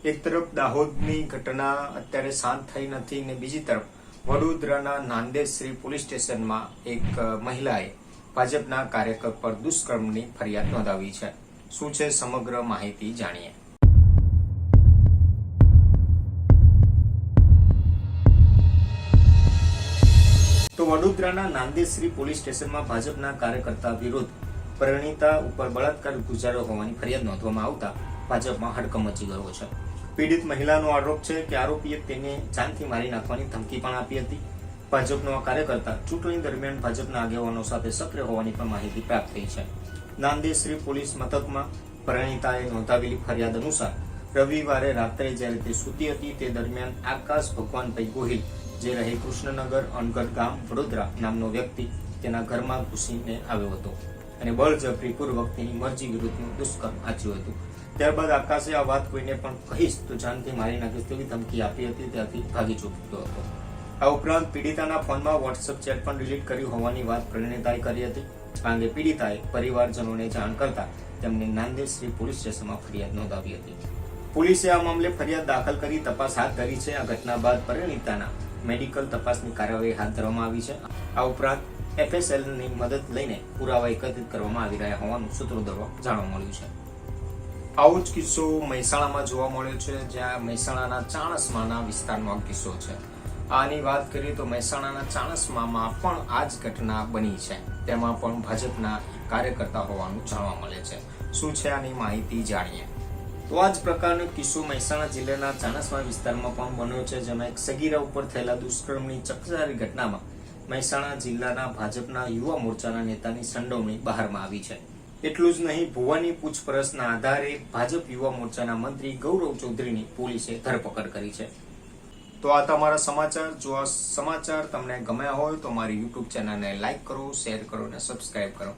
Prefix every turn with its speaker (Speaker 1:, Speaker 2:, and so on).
Speaker 1: એક તરફ દાહોદની ઘટના અત્યારે શાંત થઈ નથી ને બીજી તરફ વડોદરાના નાંદેશ્રી પોલીસ સ્ટેશનમાં એક મહિલાએ ભાજપના કાર્યકર પર દુષ્કર્મની ફરિયાદ નોંધાવી છે. શું છે સમગ્ર માહિતી જાણીએ. તો વડોદરાના નાંદેડ શ્રી પોલીસ સ્ટેશનમાં ભાજપના કાર્યકર્તા વિરુદ્ધ પરિણીતા ઉપર બળાત્કાર ગુજાર્યો હોવાની ફરિયાદ નોંધવામાં આવતા ભાજપમાં હડકમ મચી ગયો છે. પીડિત મહિલાનો આરોપ છે કે આરોપીએ તેને જાનથી મારી નાખવાની ધમકી પણ આપી હતી. ભાજપનો આ કાર્યકર્તા ચૂંટણી દરમિયાન ભાજપના આગેવાનો સાથે સક્રિય હોવાની પણ માહિતી પ્રાપ્ત થઈ છે. નાંદેશ્રી પોલીસ મથકમાં પરણિતાએ નોંધાવેલી ફરિયાદ અનુસાર રવિવારે રાત્રે જ્યારે તે સૂતી હતી તે દરમિયાન આકાશ ભગવાનભાઈ ગોહિલ, જે રહે કૃષ્ણનગર અનગઢ ગામ વડોદરા નામનો વ્યક્તિ તેના ઘરમાં ઘૂસીને આવ્યો હતો. અને બળજબરીપૂર્વક તેની મરજી વિરુદ્ધનું દુષ્કર્મ આચર્યું હતું. ત્યારબાદ આકાશે આ વાત કોઈને પણ કહીશ તો જાનથી મારી નાખીશ તેવી ધમકી આપી હતી ત્યાંથી ભાગી ચૂક્યો હતો. આ ઉપરાંત પીડિતાના ફોનમાં વોટ્સએપ ચેટ પણ ડિલીટ કર્યું હોવાની વાત પ્રણેતાએ કરી હતી. આ અંગે પીડિતાએ પરિવારજનોને જાણ કરતા તેમને નાંદેશ્રી પોલીસ સ્ટેશનમાં ફરિયાદ નોંધાવી હતી. પોલીસે આ મામલે ફરિયાદ દાખલ કરી તપાસ હાથ ધરી છે. આ ઘટના બાદ પરિણીતાના મેડિકલ તપાસની કાર્યવાહી હાથ ધરવામાં આવી છે. આ ઉપરાંત FSL ની મદદ લઈને પુરાવા એકત્રિત કરવામાં આવી રહ્યા હોવાનું સૂત્રો દ્વારા જાણવા મળ્યું છે. આવો જ કિસ્સો મહેસાણામાં જોવા મળ્યો છે, જ્યાં મહેસાણાના ચાણસમાના વિસ્તારનો આ કિસ્સો છે. આની વાત કરીએ તો મહેસાણાના ચાણસમામાં પણ આ જ ઘટના બની છે. તેમાં પણ ભાજપના કાર્યકર્તા હોવાનું જાણવા મળે છે. શું છે આની માહિતી જાણીએ. તો આ જ પ્રકારનો કિસ્સો મહેસાણા જિલ્લાના ચાણસમા વિસ્તારમાં પણ બન્યો છે, જેમાં એક સગીરા ઉપર થયેલા દુષ્કર્મની ચકચારી ઘટનામાં મહેસાણા જિલ્લાના ભાજપના યુવા મોરચાના નેતાની સંડોવણી બહારમાં આવી છે. એટલું જ નહીં, ભુવાની પૂછપરછના આધારે ભાજપ યુવા મોરચાના મંત્રી ગૌરવ ચૌધરીની પોલીસે ધરપકડ કરી છે. તો આ તમારા સમાચાર, જો આ સમાચાર તમને ગમ્યા હોય તો મારી યુટ્યુબ ચેનલને લાઇક કરો, શેર કરો અને સબસ્ક્રાઇબ કરો.